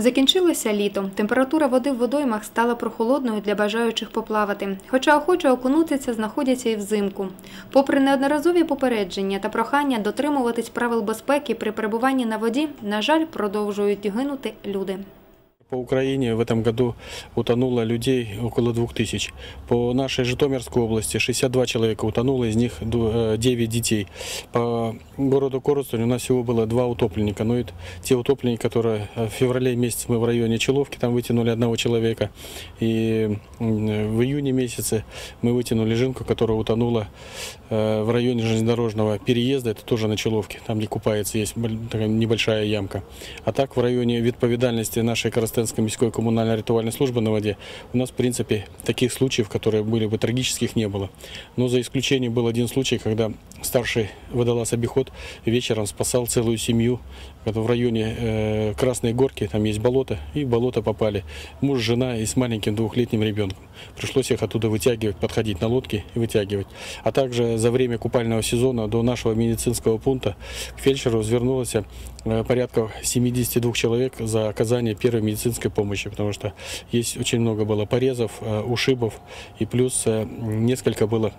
Закінчилося літо. Температура води в водоймах стала прохолодною для бажаючих поплавати. Хоча охоче окунутися знаходяться і взимку. Попри неодноразові попередження та прохання дотримуватись правил безпеки при перебуванні на воді, на жаль, продовжують гинути люди. По Украине в этом году утонуло людей около 2000. По нашей Житомирской области 62 человека утонуло, из них ду- э, 9 детей. По городу Коростень у нас всего было два утопленника. Но это те утопленники, которые э, в феврале месяце мы в районе Человки, там вытянули одного человека. И м, в июне месяце мы вытянули жинку, которая утонула э, в районе железнодорожного переезда, это тоже на Человке, там где купается, есть боль- такая небольшая ямка. А так в районе відповідальності нашей Коростенской міської коммунальной рятувальной службы на воде у нас в принципе таких случаев, которые были бы трагических, не было. Но за исключением был один случай, когда старший водолаз обиход вечером спасал целую семью. В районе э, Красной Горки, там есть болото, и в болото попали муж, жена и с маленьким двухлетним ребенком. Пришлось их оттуда вытягивать, подходить на лодке и вытягивать. А также за время купального сезона до нашего медицинского пункта к фельдшеру развернулось э, порядка 72 человек за оказание первой медицинской помощи, потому что есть очень много было порезов, э, ушибов и плюс э, несколько было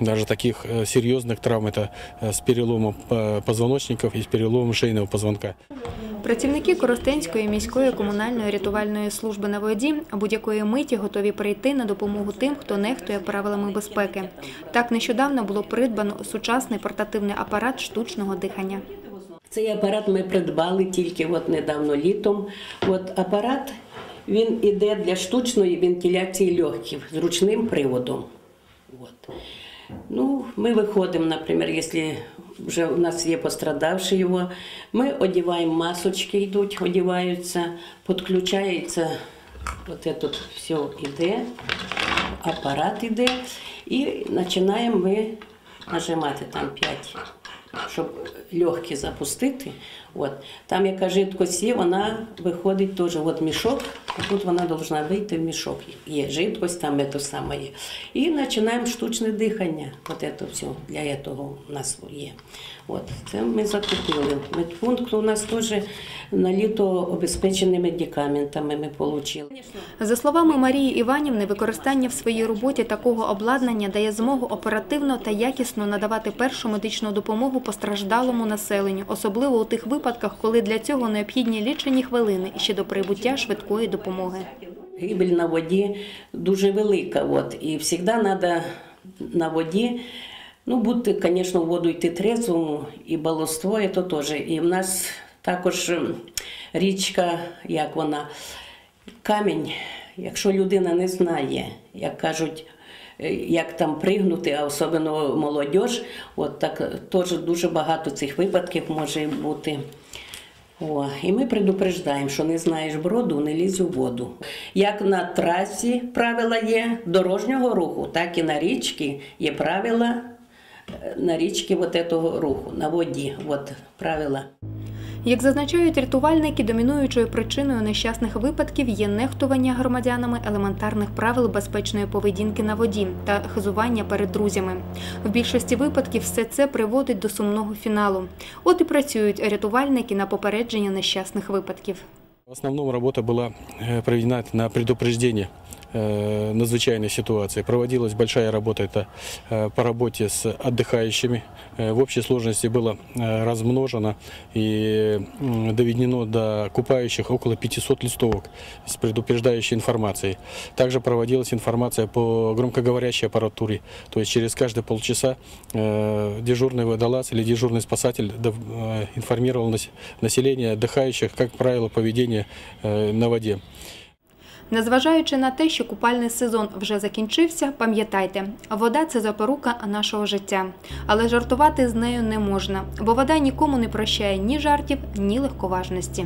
даже таких э, серьезных травм, это э, с переломом э, позвоночников и с переломом шейного позвонка. Працівники Коростенської міської комунальної рятувальної служби на воді будь-якої миті готові прийти на допомогу тим, хто нехтує правилами безпеки. Так нещодавно було придбано сучасний портативний апарат штучного дихання. Цей апарат ми придбали тільки от недавно літом. От апарат він іде для штучної вентиляції легких з ручним приводом. От. Ну, ми виходимо, наприклад, якщо вже у нас є пострадавши його, ми одягаємо масочки, йдуть, одягаються, підключається, от це все йде, апарат іде, і починаємо ми нажимати там 5 щоб легкі запустити. От. Там яка жидкость є, вона виходить теж. От мішок, тут вона повинна вийти в мішок. Є жидкость, там це саме є. І починаємо штучне дихання. От це все для цього у нас є. От. Це ми закупили. Медпункт у нас теж на літо обезпечений медикаментами ми отримали. За словами Марії Іванівни, використання в своїй роботі такого обладнання дає змогу оперативно та якісно надавати першу медичну допомогу постраждалому населенню, особливо у тих випадках, коли для цього необхідні лічені хвилини ще до прибуття швидкої допомоги. Гибель на воді дуже велика. От, і завжди треба на воді. Ну, бути, звісно, воду йти трезвому, і балоство, це теж. І в нас також ем, річка, як вона, камінь, якщо людина не знає, як кажуть, е, як там пригнути, а особливо молодь, от так теж дуже багато цих випадків може бути. О, і ми предупреждаємо, що не знаєш броду, не лізь у воду. Як на трасі правила є дорожнього руху, так і на річці є правила е, на річці вот этого руху, на воді. От правила. Як зазначають рятувальники, домінуючою причиною нещасних випадків є нехтування громадянами елементарних правил безпечної поведінки на воді та хизування перед друзями. В більшості випадків все це приводить до сумного фіналу. От і працюють рятувальники на попередження нещасних випадків. В основном работа была э, проведена на предупреждение э, надзвычайной ситуации. Проводилась большая работа это э, по работе с отдыхающими. Э, В общей сложности было э, размножено и доведено до купающих около 500 листовок с предупреждающей информацией. Также проводилась информация по громкоговорящей аппаратуре. То есть через каждые полчаса э, дежурный водолаз или дежурный спасатель э, информировал нас- население отдыхающих, как правило поведения э, на воде. Незважаючи на те, що купальний сезон вже закінчився, пам'ятайте, вода це запорука нашого життя. Але жартувати з нею не можна, бо вода нікому не прощає ні жартів, ні легковажності.